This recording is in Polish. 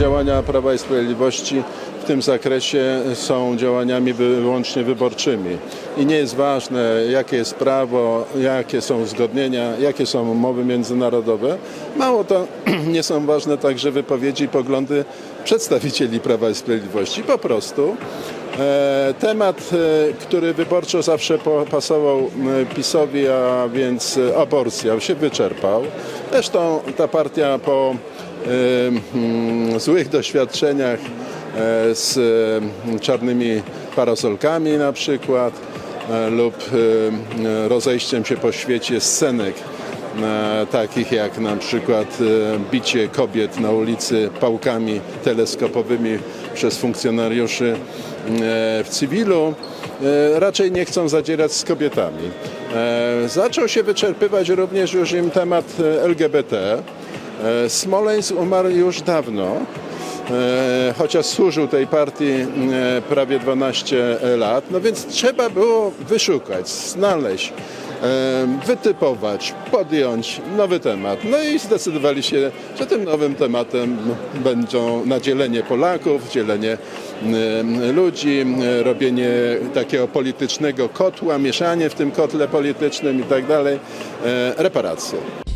działania Prawa i Sprawiedliwości w tym zakresie są działaniami wyłącznie wyborczymi. I nie jest ważne, jakie jest prawo, jakie są uzgodnienia, jakie są umowy międzynarodowe. Mało to, nie są ważne także wypowiedzi i poglądy przedstawicieli Prawa i Sprawiedliwości. Po prostu E, Temat, e, który wyborczo zawsze pasował e, PiSowi, a więc aborcja, się wyczerpał. Zresztą ta partia po złych doświadczeniach e, z czarnymi parasolkami na przykład e, lub rozejściem się po świecie scenek e, takich jak na przykład bicie kobiet na ulicy pałkami teleskopowymi przez funkcjonariuszy w cywilu, raczej nie chcą zadzierać z kobietami. Zaczął się wyczerpywać również już im temat LGBT. E, Smoleńsk umarł już dawno. E, chociaż służył tej partii e, prawie 12 lat, no więc trzeba było wyszukać, znaleźć, wytypować, podjąć nowy temat. No i zdecydowali się, że tym nowym tematem będą nadzielenie Polaków, dzielenie ludzi, robienie takiego politycznego kotła, mieszanie w tym kotle politycznym i tak dalej, reparacje.